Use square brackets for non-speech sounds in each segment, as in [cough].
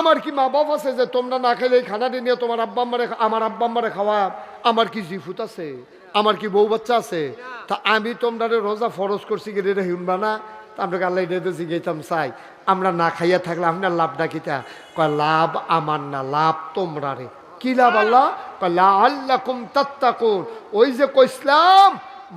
আমার কি মা বাপ আছে যে তোমরা না খেলে এই খানাটি নিয়ে তোমার আব্বা আম্মারে আমার আব্বা আম্মারে খাওয়া? আমার কি জিফুত আছে? আমার কি বউ বাচ্চা আছে? তা আমি তোমরা রোজা ফরজ করছি কি রে না আমরা আল্লাহ রেদে জিগেতাম চাই? আমরা না খাইয়া থাকলে আপনার লাভটা কিতা? কয়, লাভ আমার না, লাভ তোমরা রে কি লাভ আল্লাহ? কয়, লা আল্লাহ কুম তাত্তাকুন। ওই যে কইসলাম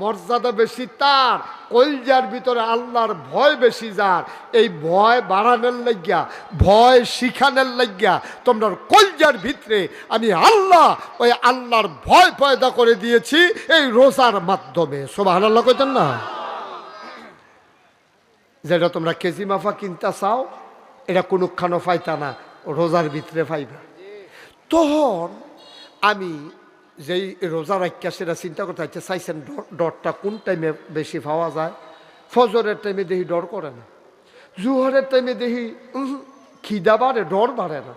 মর্যাদা বেশি তার, কলজার ভিতরে আল্লাহর ভয় বেশি যার। এই ভয় বাড়ানোর লাগিয়া, ভয় শিখানোর লাগিয়া তোমরা কলজার ভিতরে আমি আল্লাহ, ওই আল্লাহর ভয় পয়দা করে দিয়েছি এই রোজার মাধ্যমে। সোবাহ আল্লাহ কইতেন না? যেটা তোমরা কেজি মাফা কিনতে চাও, এটা কোনোখানো ফাইতা না, রোজার ভিতরে ফাইবা। তখন আমি যেই রোজা রাখা সেটা চিন্তা করতে হচ্ছে চাইছেন ডর- ডরটা কোন টাইমে বেশি পাওয়া যায়? ফজরের টাইমে দেখি ডর করে না। জুহরের টাইমে দেখি খিদা বাড়ে, ডর বাড়ে না।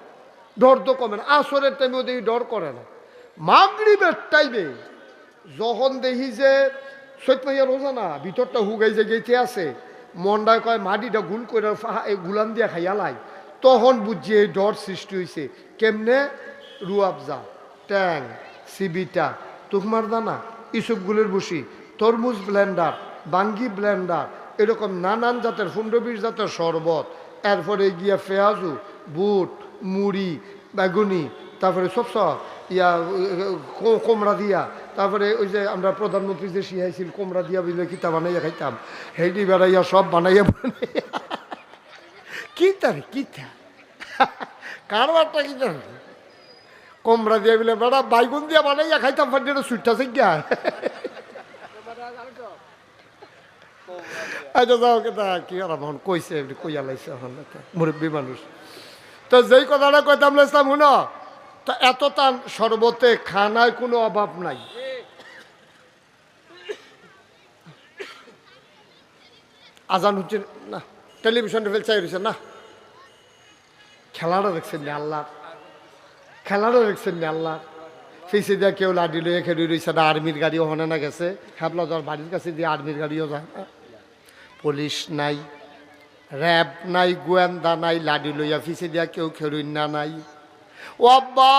ডর তো কমে না। আসরের টাইমেও দেখি ডর করে না। মাগরিবের টাইমে যখন দেখি যে সৈত মাইয়া রোজা না, ভিতরটা হুগাই যে গেইতে আছে মন্ডায় কয়, মাটিটা গুল করে গুলান দিয়া খাইয়ালাই তখন বুঝছি এই ডর সৃষ্টি হয়েছে কেমনে? রুয়াবজা ট্যাং। সিবিটা তুকমার দানা, ইসুপগুলের বসি তরমুজ ব্লেন্ডার, বাঙ্গি ব্লেন্ডার, এরকম নানান জাতের ফুন্ডবির জাতের শরবত, এরপরে গিয়া পেঁয়াজু, বুট, মুড়ি, বেগুনি, তারপরে সব সব ইয়া, কো- কোমড়া দিয়া, তারপরে ওই যে আমরা প্রধানমন্ত্রী যে শিখাইছিল কোমড়া দিয়া বুঝলে কিতা বানাইয়া খাইতাম হেডি বেড়াইয়া সব বানাইয়া বানাইয়া কিতা রে, কিতা কারবারটা কিতা রে? কোমড়া দিয়া বলে বেড়া বাইগুন দিয়া বানাইয়া খাইতাম ফান্ডিটা সুইটটা গিয়া। আচ্ছা যাও কেতা কি আর এখন কইছে এমনি কইয়া লাইছে এখন এটা, মুরব্বী মানুষ। তো যেই কথাটা কইতাম লাইছিলাম শুন তো এত তান শরবতে খানায় কোনো অভাব নাই। আজান হচ্ছে না টেলিভিশনে ফেল চাই রয়েছে না। খেলাটা দেখছেন আল্লাহ। খেলাটা দেখছেন আল্লাহ। ফিসে দিয়ে কেউ লাডি লইয়া খেলি রয়েছে না আর্মির গাড়িও হনে না গেছে। হ্যাবলা যার বাড়ির কাছে দিয়ে আর্মির গাড়িও যায় না। পুলিশ নাই, র্যাব নাই, গোয়েন্দা নাই লাডি লইয়া ফিসে দিয়া কেউ খেলুন না নাই। ও আব্বা,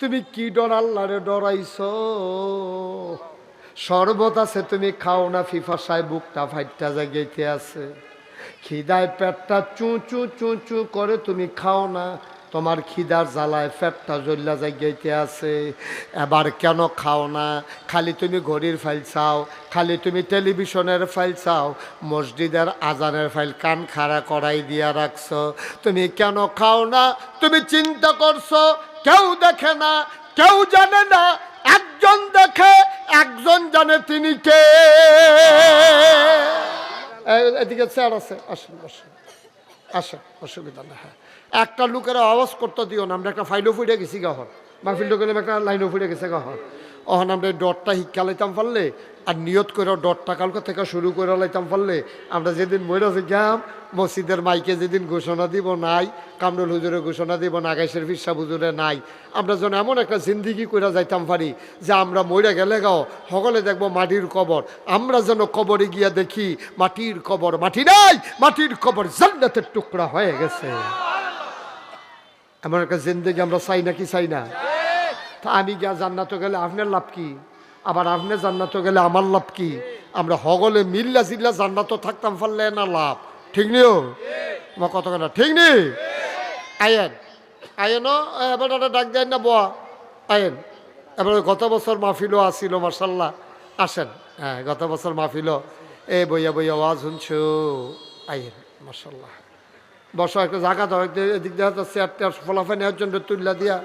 তুমি কি ডর আল্লাহরে ডরাইছ? শরবত আছে, তুমি খাও না, ফিফা সাহেব বুকটা ফাইটটা জাগাইতে আছে। খিদায় পেটটা চু চু চু চু করে তুমি খাও না। তোমার খিদার জ্বালায় পেটটা জ্বল্লা জাগাইতে আছে। এবার কেন খাও না? খালি তুমি ঘড়ির ফাইল চাও, খালি তুমি টেলিভিশনের ফাইল চাও, মসজিদের আজানের ফাইল কান খাড়া করাই দিয়া রাখছো। তুমি কেন খাও না? তুমি চিন্তা করছ, কেউ দেখে না, কেউ জানে না, একজন দেখে, একজন জানে তিনি কে। এদিকে স্যার আছে, আসুন আসুন। আসুন, অসুবিধা না হ্যাঁ। একটা লোকের আওয়াজ করতে দিও না, আমরা একটা ফাইলও ফুটে গেছি গহর মাহফিল গেলে একটা লাইনও ফুটে গেছে গহর অহন আমরা ডটটা শিক্ষা লাইতাম পারলে আর নিয়ত করে ডটটা কালকে থেকে শুরু করে লাইতাম পারলে আমরা যেদিন মহিলা গেলাম মসজিদের মাইকে যেদিন ঘোষণা দিব নাই, কামরুল হুজুরে ঘোষণা দিব নাগাইশের ফিরসা হুজুরে নাই, আমরা যেন এমন একটা জিন্দিগি করে যাইতাম পারি যে আমরা মরে গেলে গাও সকলে দেখব মাটির কবর। আমরা যেন কবরে গিয়া দেখি, মাটির কবর, মাটি নাই, মাটির কবর জান্নাতের টুকরা হয়ে গেছে। এমন একটা জিন্দিগি, আমরা চাই না কি চাই না? তা আমি গিয়া জান্নাত গেলে আপনার লাভ কি? আবার আপনি জান্নাত গেলে আমার লাভ কি? আমরা হগলে মিল্লা জিল্লা জান্নাত থাকতাম, পারলে না লাভ। ঠিক নিও আমার কত কথা ঠিক নি? আয়েন আয়েন এবার ডাক দেন না বোয়া। আয়েন, এবার গত বছর মাহফিলও আসিল মার্শাল্লাহ আসেন হ্যাঁ গত বছর মাহফিলও। এ, বইয়া বইয়া আওয়াজ শুনছো। আয়েন মার্শাল্লাহ বসো একটা জায়গা দাও এদিক দেখা যাচ্ছে একটা ফলাফল নেওয়ার জন্য তুল্লা দিয়া।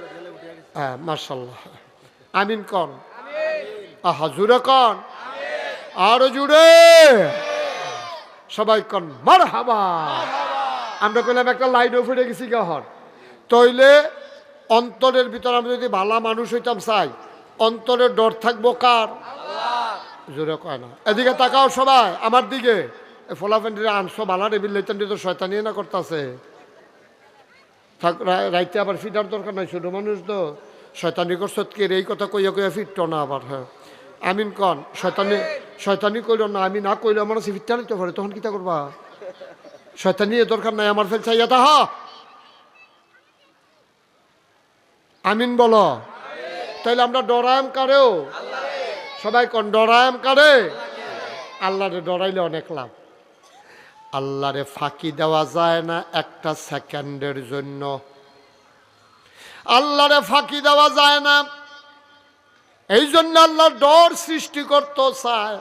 হ্যাঁ মার্শাল্লাহ আমিন কন। আহা, জুড়ে কন। আরও জুড়ে। সবাই কন মার হাবা আমরা কইলাম একটা লাইনও ফুটে গেছি গহর তইলে অন্তরের ভিতর আমি যদি ভালা মানুষ হইতাম চাই, অন্তরের ডর থাকব কার? জোরে কয় না। এদিকে তাকাও সবাই, আমার দিকে। ফোলাফেন্ডিরে আনছো, বালা রেবিল লেতেন তো শয়তানিয়ে না করতেছে। রাইতে আবার ফিটার দরকার নাই ছোট মানুষ তো শয়তানি করছত কে এই কথা কইয়া কইয়া ফিরত না আবার হ্যাঁ। আমিন কন, শয়তানি শয়তানি কইল না, আমি না কইলে আমার আছে ফিরতে নিতে পারে, তখন কিতা করবা? শয়তানি দরকার নাই, আমার ফেল চাইয়া তা হা আমিন বলো। তাইলে আমরা ডরায়াম কারেও? সবাই কোন, ডরায়াম কারে? আল্লাহরে ডরাইলে অনেক লাভ। আল্লাহরে ফাঁকি দেওয়া যায় না একটা সেকেন্ডের জন্য। আল্লাহরে ফাঁকি দেওয়া যায় না। এই জন্য আল্লাহ ডর সৃষ্টি করতে চায়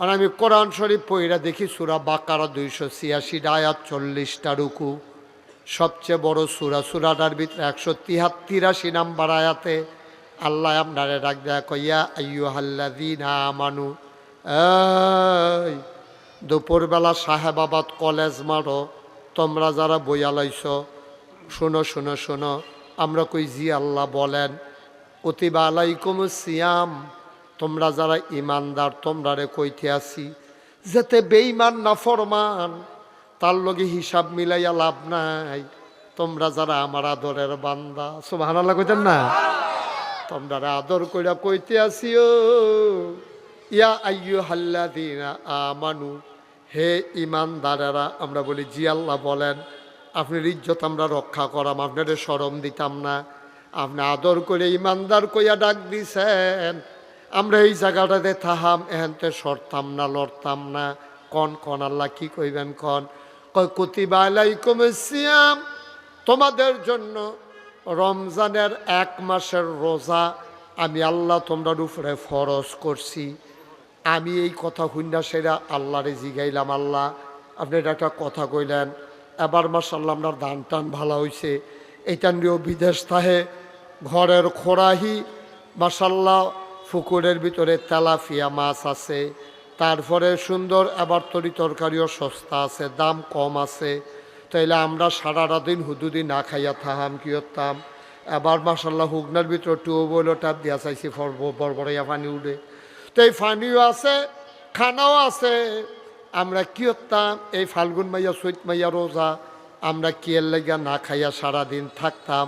আর আমি কোরআন শরীফ পইরা দেখি, সুরা বাকারা দুইশো ছিয়াশি আয়াত চল্লিশটা রুকু। সবচেয়ে বড় সুরা, সুরাটার ভিতরে একশো তিহাত তিরাশি নাম্বার আয়াতে আল্লাহ আপনারে ডাক দেয়া কইয়া আইয়ু হাল্লাদিনা মানু এই দুপুরবেলা সাহেবাবাদ কলেজ মারো, তোমরা যারা বইয়া লাইছ, শোনো শোনো শোনো, আমরা কই জি আল্লাহ বলেন কতিবা আলাইকুম সিয়াম তোমরা যারা ইমানদার তোমরা রে কইতে আসি, যেতে বেইমান না ফরমান, তার লগে হিসাব মিলাইয়া লাভ নাই, তোমরা যারা আমার আদরের বান্দা সুবাহ কইতেন না? তোমরা আদর কইরা কইতে আসিও ইয়া আইয়ু হাল্লাদিনা আমানু, হে ইমানদারেরা আমরা বলি, জি আল্লাহ বলেন, আপনার ইজ্জত আমরা রক্ষা করাম, আপনাদের সরম দিতাম না। আপনি আদর করে ইমানদার কইয়া ডাক দিছেন। আমরা এই জায়গাটাতে থাহাম এহেনতে সরতাম না, লড়তাম না। কন কন, আল্লাহ কি কইবেন কন? কয়, কুতিবা আলাইকুম সিয়াম, তোমাদের জন্য রমজানের এক মাসের রোজা আমি আল্লাহ তোমরা উপরে ফরজ করছি। আমি এই কথা হুন্ডা সেরা আল্লাহরে জিগাইলাম আল্লাহ। আপনি একটা কথা কইলেন, এবার মাসাল্লাহ আপনার ধান টান ভালো হয়েছে এইটান নিয়েও বিদেশ থাহে ঘরের খোরাহি মাসাল্লাহ পুকুরের ভিতরে তেলাফিয়া মাছ আছে, তারপরে সুন্দর এবার তরি তরকারিও সস্তা আছে, দাম কম আছে। তাইলে আমরা সারাটা দিন হুদুদি না খাইয়া থাহাম, কি হতাম এবার মাসাল্লাহ হুগনার ভিতরে টিউবওয়েলও টাপ দিয়া চাইছি বড়বড়াইয়া পানি উঠে তো এই পানিও আছে, খানাও আছে। আমরা কি হতাম এই ফাল্গুন মাইয়া, চৈত মাইয়া রোজা, আমরা কিয়ের লাগিয়া না খাইয়া সারাদিন থাকতাম?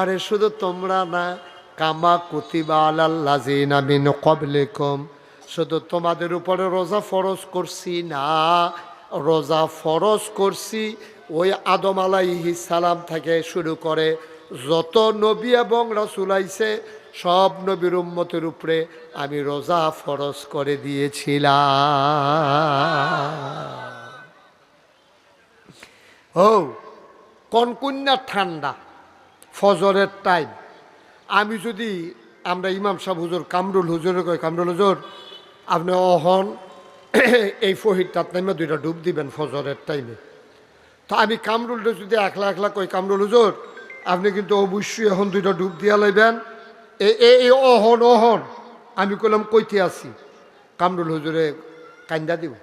আরে শুধু তোমরা না, কামা কুতিবা আলাল্লাজিন আমিন কবলিকম শুধু তোমাদের উপরে রোজা ফরজ করছি না, রোজা ফরজ করছি ওই আদম আলাইহি সালাম থেকে শুরু করে যত নবী এবং রাসুল আইছে সব নবীর উম্মতের উপরে আমি রোজা ফরজ করে দিয়েছিলাম। ও কনকন্যা ঠান্ডা? ফজরের টাইম আমি যদি, আমরা ইমাম সাহেব হুজুর, কামরুল হুজুরে কই কামরুল হুজুর, আপনি অহন, [coughs] এই ফহিরটার টাইমে দুইটা ডুব দিবেন ফজরের টাইমে তা আমি কামরুলটা যদি একলা একলা কই, কামরুল হুজুর, আপনি কিন্তু অবশ্যই এখন দুইটা ডুব দিয়া লইবেন। এই অহন অহন। আমি কইলাম, কইতে আছি? কামরুল হুজুরে কান্দা দিব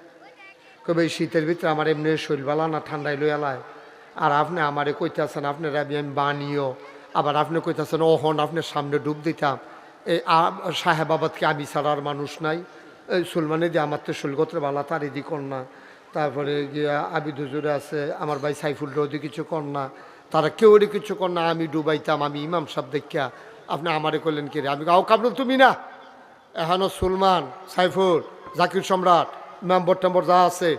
কবে এই শীতের ভিতরে আমার এমনি শৈলবালা না, ঠান্ডায় লইয়ালায় আর আপনি আমারে কইতে আছেন আপনার আমি আমি বানিও আবার আপনি কইতেছেন, অহন আপনার সামনে ডুব দিতাম। এই সাহেবাবাদকে আমি ছাড়ার মানুষ নাই। এই সুলমানে দিয়ে আমার তো শুলগত্রে বালা তার এদি না। তারপরে গিয়া আবিদ হুজুরে আছে, আমার ভাই সাইফুল রোদি কিছু না। তারা কেউ কিছু না, আমি ডুবাইতাম, আমি ইমাম সাহেব দেখিয়া আপনি আমারে করলেন কি রে? আমি গাও কাবল তুমি না? এখনও সুলমান সাইফুল জাকির সম্রাট মেম্বর টেম্বর যা আছে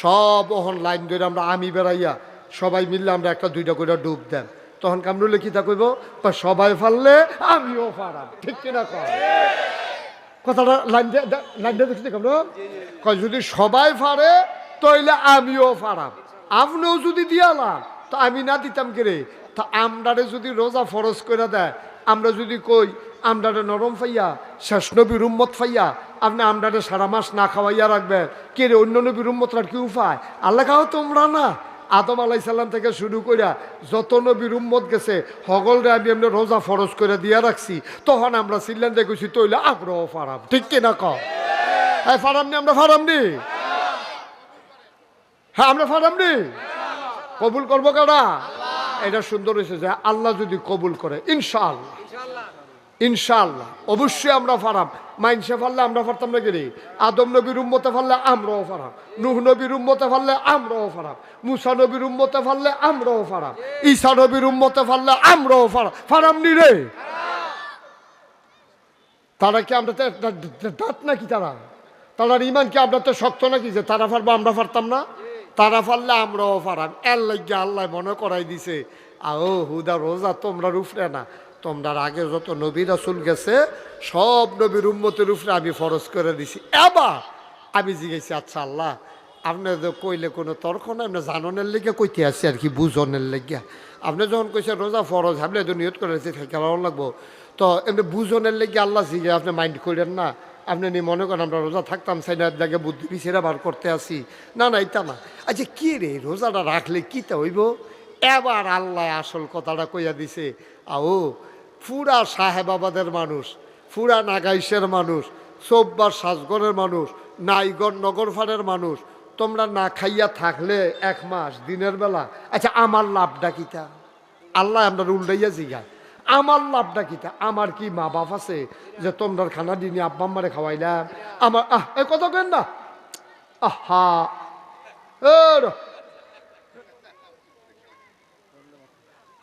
সব ওহন লাইন ধরে আমরা আমি বেড়াইয়া সবাই মিললে আমরা একটা দুইটা করে ডুব দেন। তখন কামরুলে কি তা কইব? সবাই ফাললে আমিও ফারাম ঠিক কিনা কয়? কথাটা লাইন লাইন দিয়ে দেখছি কামরুল? কয় যদি সবাই ফারে তাইলে আমিও ফারাম আপনিও যদি দিয়ালাম তা আমি না দিতাম কে রে? তা আমরারে যদি রোজা ফরজ করে দেয় আমরা যদি কই, আমরারে নরম ফাইয়া, শেষ নবীর উম্মত ফাইয়া, আপনি আমরারে সারা মাস না খাওয়াইয়া রাখবেন। কে রে, অন্য নবীর উম্মতরার কি উপায়? আল্লাহ খাও তোমরা না? আদম আলাই সাল্লাম থেকে শুরু করিয়া যত নবীর উম্মত গেছে, হগলরে আমি এমনি রোজা ফরজ করে দিয়া রাখছি। তখন আমরা সিল্লান দেখেছি তৈলে আমরাও ফারাম। ঠিক কিনা ক হ্যাঁ ফারাম নি, আমরা ফারাম নি? হ্যাঁ আমরা ফারাম নি? কবুল করব কারা? এটা সুন্দর হয়েছে যে আল্লাহ যদি কবুল করে, ইনশাআল্লাহ। ইনশাআল্লাহ। অবশ্যই আমরা ফারাম। মাইনসে ফারলে আমরা ফারতাম না গেলি আদম নবীর উম্মতে ফারলে আমরাও ফারাম। নুহ নবীর উম্মতে ফারলে আমরাও ফারাম। মুসা নবীর উম্মতে ফারলে আমরাও ফারাম। ঈসা নবীর উম্মতে ফারলে আমরাও ফারাম। ফারাম নি রে? তারা কি আমরা দাঁত নাকি তারা? তারার ইমান কি আমরা তো শক্ত নাকি যে তারা ফারবো, আমরা ফারতাম না? তারা ফারলে আমরাও ফারাম। এর লাগিয়ে আল্লাহ মনে করাই দিছে, আও হুদা, রোজা তোমরা রুফরে না। তোমরা আগে যত নবী রাসুল গেছে, সব নবীর উম্মতের উপরে আমি ফরজ করে দিছি। এবার আমি জিজ্ঞেসি আচ্ছা আল্লাহ, আপনি তো কইলে কোনো তর্ক না আপনি জাননের লেগে কইতে আসছি আর কি, বুঝনের লেগে। আপনি যখন কইছে রোজা ফরজ আপনি তো নিয়ত করে কেমন লাগবো। তো এমনি বুঝনের লেগে আল্লাহ জিগে, আপনি মাইন্ড করেন না। আপনি নি মনে করেন আমরা রোজা থাকতাম সাইড লাগে বুদ্ধি বিছেরা বার করতে আসি। না না, এটা না। আচ্ছা কি রে? রোজাটা রাখলে কিতা হইব? এবার আল্লাহ আসল কথাটা কইয়া দিছে, আও পুরা সাহেবাবাদের মানুষ, ফুরা নাগাইশের মানুষ, চৌব্বার সাজগরের মানুষ, নাইগর নগরফানের মানুষ, তোমরা না খাইয়া থাকলে এক মাস দিনের বেলা। আচ্ছা আমার লাভটা কিতা আল্লাহ আমরা উল্টাইয়া জিগায়। আমার লাভটা কিতা আমার কি মা বাপ আছে যে তোমরা খানা দিনে আব্বা আম্মারে খাওয়াইলাম? আমার, আহ, এ কত কেন না? আহা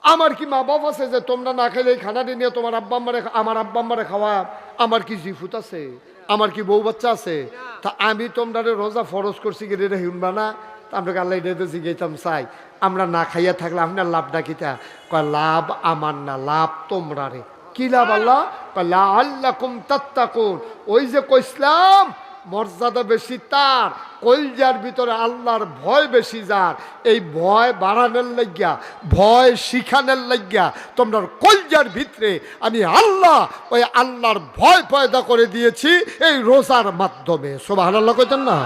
আমার কি মা বাপ আছে যে তোমরা না এই খানা দিয়ে তোমার আব্বা আম্মারে আমার আব্বা আম্মারে খাওয়া? আমার কি জিফুত আছে? আমার কি বউ বাচ্চা আছে? তা আমি তোমরা রোজা ফরজ করছি কি রে শুনবা না তা আমরা আল্লাহ এটা জিজ্ঞাইতাম চাই, আমরা না খাইয়া থাকলে আপনার লাভটা কিতা কয়, লাভ আমার না, লাভ তোমরা রে। কি লাভ আল্লাহ? কয় লা আল্লাহ কুম তাত্তাকুন। ওই যে কইসলাম মর্যাদা বেশি তার, কলজার ভিতরে আল্লাহর ভয় বেশি যার। এই ভয় বাড়ানোর লাগিয়া, ভয় শিখানোর লাগিয়া তোমরা কলজার ভিতরে আমি আল্লাহ ওই আল্লাহর ভয় পয়দা করে দিয়েছি এই রোজার মাধ্যমে। সোবাহ আল্লাহ কইতেন না?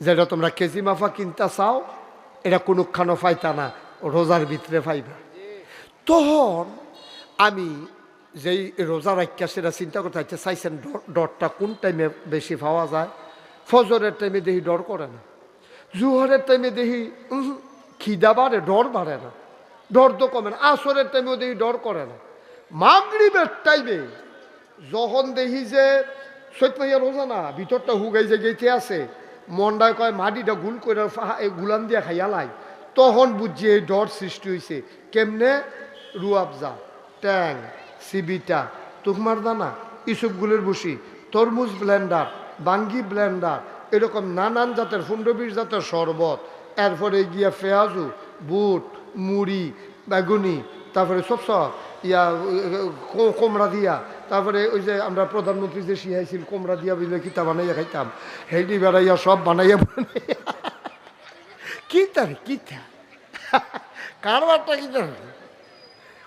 যেটা তোমরা কেজি মাফা কিনতে চাও, এটা কোনোখানো পাইতা না, রোজার ভিতরে পাইবা তখন আমি যেই রোজা রাখা সেটা চিন্তা করতে হচ্ছে চাইছেন ডর- ডরটা কোন টাইমে বেশি পাওয়া যায়? ফজরের টাইমে দেখি ডর করে না। জুহরের টাইমে দেখি খিদা বাড়ে, ডর বাড়ে না। ডর তো কমে না। আসরের টাইমেও দেখি ডর করে না। মাগরিবের টাইমে যখন দেখি যে সৈত রোজা না, ভিতরটা হুগাই যে গেছে আছে মন্ডায় কয়, মাটিটা গুল করে এই গুলান দিয়ে খাইয়ালাই তখন বুঝছি এই ডর সৃষ্টি হয়েছে কেমনে? রুয়াবজা ট্যাং, সিবিটা তুকমার দানা ইসুপগুলের বসি তরমুজ ব্লেন্ডার, বাঙ্গি ব্লেন্ডার, এরকম নানান জাতের ফুন্ডবির জাতের শরবত। এরপরে গিয়া পেঁয়াজু, বুট, মুড়ি, বেগুনি, তারপরে সব সব। ইয়া, কো- কোমড়া দিয়া। তারপরে ওই যে আমরা প্রধানমন্ত্রী যে শিখাইছিল কোমড়া দিয়া বুঝলে কিতা বানাইয়া খাইতাম। হেডি বেড়াইয়া সব বানাইয়া বানাইয়া। কিতা রে, কিতা? কারবারটা কিতা রে?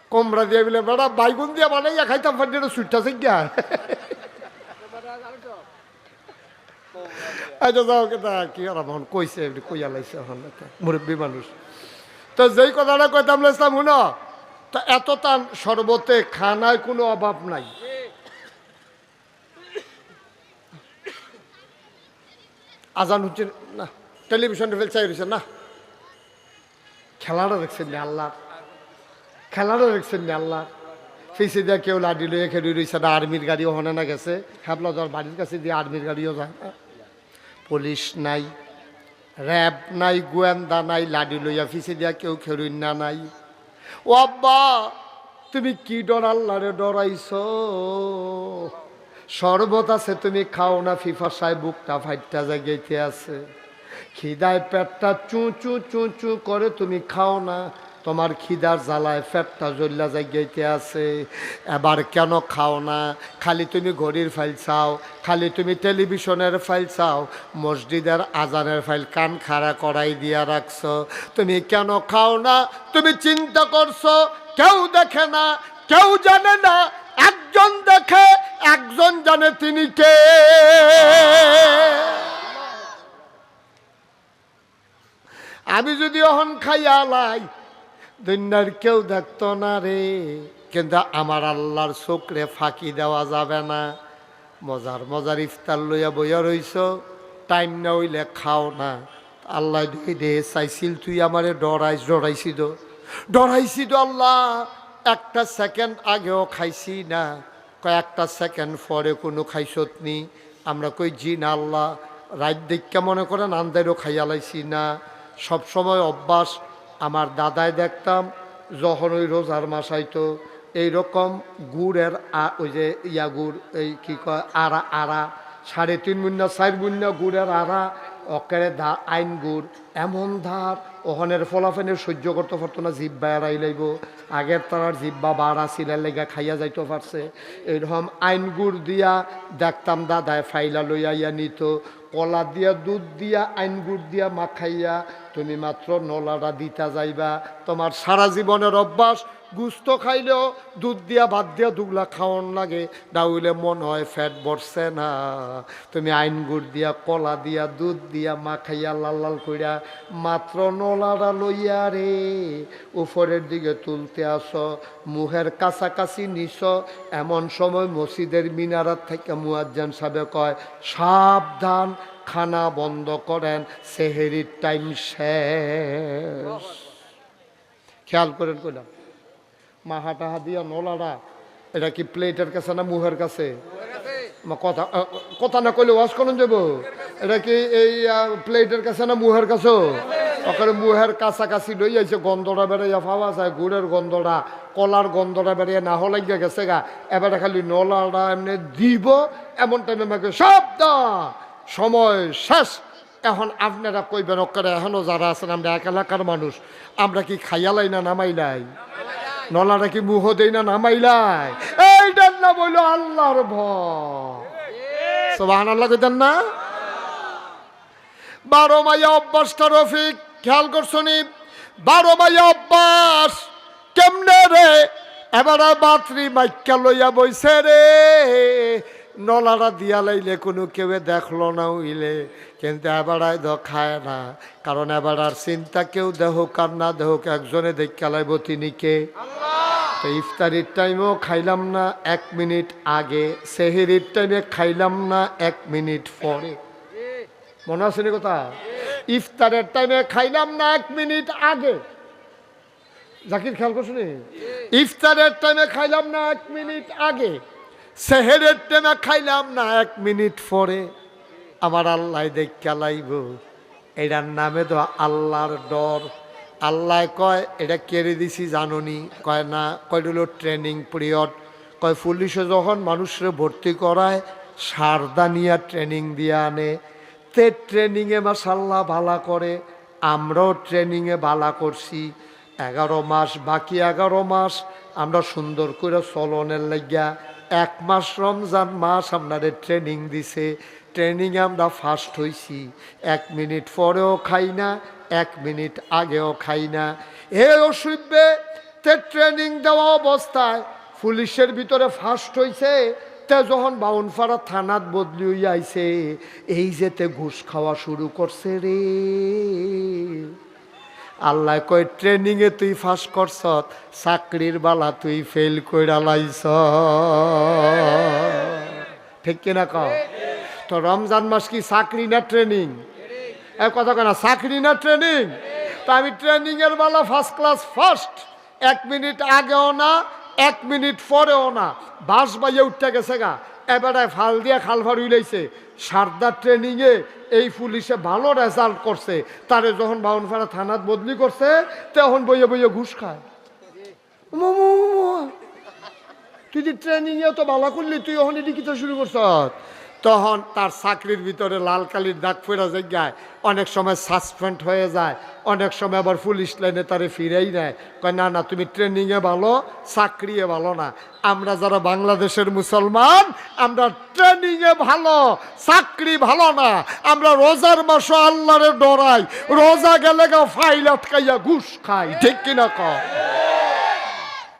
কোমড়া দিয়া বলে বেড়া বাইগুন দিয়া বানাইয়া খাইতাম ফাটিয়ে সুইটটা শিখা আচ্ছা যাও কেতা কি আর এখন কইছে, কইয়া লাইছে এখন। মুরব্বী মানুষ। তো যেই কথাটা কইতাম লাইছিলাম শুনো। তা এত তান শরবতে খানায় কোনো অভাব নাই। আজান হচ্ছে না টেলিভিশনে ফেল চাই রয়েছে না। খেলাটা দেখছেন না আল্লাহ? খেলাটা দেখছেন না আল্লাহ? ফিসে দিয়ে কেউ লাডি লইয়া খেলি রয়েছে না, আর্মির গাড়িও হনে না গেছে। হ্যাবলা যার বাড়ির কাছে দিয়ে আর্মির গাড়িও যায় না। পুলিশ নাই, র্যাব নাই, গোয়েন্দা নাই লাডি লইয়া ফিসে দিয়া কেউ খেলুন না নাই। ও আব্বা, তুমি কি ডর আল্লাহরে ডরাইছ? শরবত আছে, তুমি খাও না, ফিফা সাহেব বুকটা ফাইটটা জাগাইতে আছে। খিদায় পেটটা চু চু চু চুঁ করে তুমি খাও না তোমার খিদার জ্বালায় পেটটা জ্বল্লা জাগাইতে আছে। এবার কেন খাও না? খালি তুমি ঘড়ির ফাইল চাও, খালি তুমি টেলিভিশনের ফাইল চাও, মসজিদের আজানের ফাইল কান খাড়া করাই দিয়া রাখছো। তুমি কেন খাও না? তুমি চিন্তা করছ, কেউ দেখে না, কেউ জানে না, একজন দেখে, একজন জানে তিনি কে। আমি যদি অহন খাইয়া লাই দুনিয়ার কেউ দেখতো না রে। কিন্তু আমার আল্লাহর চোখরে ফাঁকি দেওয়া যাবে না। মজার মজার ইফতার লইয়া বইয়া রইছ, টাইম না হইলে খাও না। আল্লাহ দে দে চাইছিল তুই আমারে ডরাইস ডরাইছি তো ডরাইছি তো আল্লাহ, একটা সেকেন্ড আগেও খাইছি না। কয়েকটা সেকেন্ড পরে কোনো খাইছত নি। আমরা কই, জি না আল্লাহ, রাত দেখা মনে করেন আন্দারও খাইয়া লাইছি না। সব সময় অভ্যাস আমার দাদাই দেখতাম, যখন ওই রোজার মাস আইতো, এইরকম গুড়ের ওই যে ইয়া গুড়, এই কি কয় আড়া আড়া সাড়ে তিন মুন্না, চার মুন্না গুড়ের আড়া অকেরে ধা আইন গুড়, এমন ধার ওখানের ফলাফেনের সহ্য করতে পারতো না, জিব্বা এড়াই লাইব। আগের তার জিব্বা বাড়া সিলের লেগা খাইয়া যাইতে পারছে। এইরকম আইন গুড় দিয়া দেখতাম দাদায় ফাইলা লইয়া ইয়া নিত, কলা দিয়া, দুধ দিয়া, আইন গুড় দিয়া মাখাইয়া তুমি মাত্র নলাটা দিতা যাইবা। তোমার সারা জীবনের অভ্যাস, গুস্ত খাইলেও দুধ দিয়া, ভাত দিয়া দুগলা খাওয়ান লাগে। ডাউলে মন হয় ফ্যাট বসছে না। তুমি আইন গুড় দিয়া, কলা দিয়া, দুধ দিয়া, মা খাইয়া লাল লাল কইরা মাত্র নলাটা লইয়া রে, উপরের দিকে তুলতে আসো, মুহের কাছাকাছি নিস। এমন সময় মসজিদের মিনারাত থেকে মুয়াজ্জান সাহেব কয়, সাবধান খানা বন্ধ করেন, সেহেরির টাইম শেষ। খেয়াল করেন কইলাম মাহা টাহা দিয়া নলাটা এটা কি প্লেটের কাছে না মুহের কাছে? কথা না কইলে ওয়াশ করুন যাব। এটা কি এই প্লেটের কাছে না মুহের কাছে? ওখানে মুহের কাছাকাছি লই আইছে, গন্ধটা বেড়াইয়া পাওয়া যায়, গুড়ের গন্ধটা, কলার গন্ধটা বেড়াইয়া না হলে গেছে গা। এবারে খালি নলাটা এমনি দিব, এমন টাইমে আমাকে সব দা সময় শেষ। এখন আপনারা কইবেন ওখানে এখনও যারা আছেন, আমরা এক এলাকার মানুষ, আমরা কি খাইয়ালাই না নামাইলাই? নলাটা কি মুহ দেই না নামাইলাই? এইটার না বলল আল্লাহর সোবাহান আল্লাহ কইতেন না? বারো মাইয়া অভ্যাসটা রফিক, খেয়াল করছনি বারো মাইয়া অভ্যাস, কেমনে রে? এবার বাতরি মাইকা লইয়া বইছে রে। নলাটা দিয়া লাইলে কোনো কেউ দেখল না উইলে, কিন্তু এবারাই দ খায় না। কারণ এবার আর চিন্তা কেউ দেহক আর না দেহক একজনে দেখা লাইব তিনি কে। তো ইফতারির টাইমেও খাইলাম না এক মিনিট আগে, সেহেরির টাইমে খাইলাম না এক মিনিট পরে। মনে আছে কথা? ইফতারের টাইমে খাইলাম না এক মিনিট আগে। জাকির, খেয়াল করছ? ইফতারের টাইমে খাইলাম না এক মিনিট আগে। সেহেরের টাইমে খাইলাম না এক মিনিট পরে। আমার আল্লাহ দেখা লাইব, এটার নামে তো আল্লাহর ডর। আল্লাহ কয়, এটা কেড়ে দিছি জাননি। কয়, না। কয় হলো ট্রেনিং পিরিয়ড। কয়, পুলিশে যখন মানুষরে ভর্তি করায় সারদানিয়া ট্রেনিং দিয়ে আনে। তে ট্রেনিংয়ে মাসাল্লাহ ভালা করে, আমরাও ট্রেনিংয়ে ভালা করছি। এগারো মাস, বাকি এগারো মাস আমরা সুন্দর করে চলনের লাগিয়া এক মাস রমজান মাস আপনাদের ট্রেনিং দিছে। ট্রেনিংয়ে আমরা ফার্স্ট হইছি। এক মিনিট পরেও খাই না, এক মিনিট আগেও খাই না। এ অসুবিধে তে ট্রেনিং দেওয়া অবস্থায় পুলিশের ভিতরে ফার্স্ট হইছে, তে যখন বাউনপাড়া থানাত বদলি হইয়া আইছে এই যেতে ঘুষ খাওয়া শুরু করছে রে। আল্লাহ কয় ট্রেনিং এ তুই ফাঁস করছ চাকরির বালা তুই ফেল কইরা লাইছ ঠিক কিনা ক তো রমজান মাস কি চাকরি না ট্রেনিং এ কথা কেনা চাকরি না ট্রেনিং তো আমি ট্রেনিং এর বেলা ফার্স্ট ক্লাস ফার্স্ট এক মিনিট আগেও না, এক মিনিট পরেও না। বাস বাইয়ে উঠতে গেছে গা। এবারে ফাল দিয়া খাল ফার উইলাইছে সারদার ট্রেনিংয়ে এই পুলিশে ভালো রেজাল্ট করছে। তারে যখন বাউনপাড়া থানাত বদলি করছে, তখন বইয়ে বইয়ে ঘুষ খায়। তুই ট্রেনিংয়ে তো ভালো করলি, তুই ওখানে ডিকিতে শুরু করছ? তখন তার চাকরির ভিতরে লাল কালির দাগ ফেরা জায়গায় অনেক সময় সাসপেন্ড হয়ে যায়, অনেক সময় আবার পুলিশ লাইনে তারে ফিরেই নেয়। কয়, না না, তুমি ট্রেনিংয়ে ভালো, চাকরিয়ে ভালো না। আমরা যারা বাংলাদেশের মুসলমান, আমরা ট্রেনিংয়ে ভালো, চাকরি ভালো না। আমরা রোজার মাসও আল্লাহরে ডরাই, রোজা গেলে গা ফাইল আটকাইয়া ঘুষ খাই। ঠিক কিনা কয়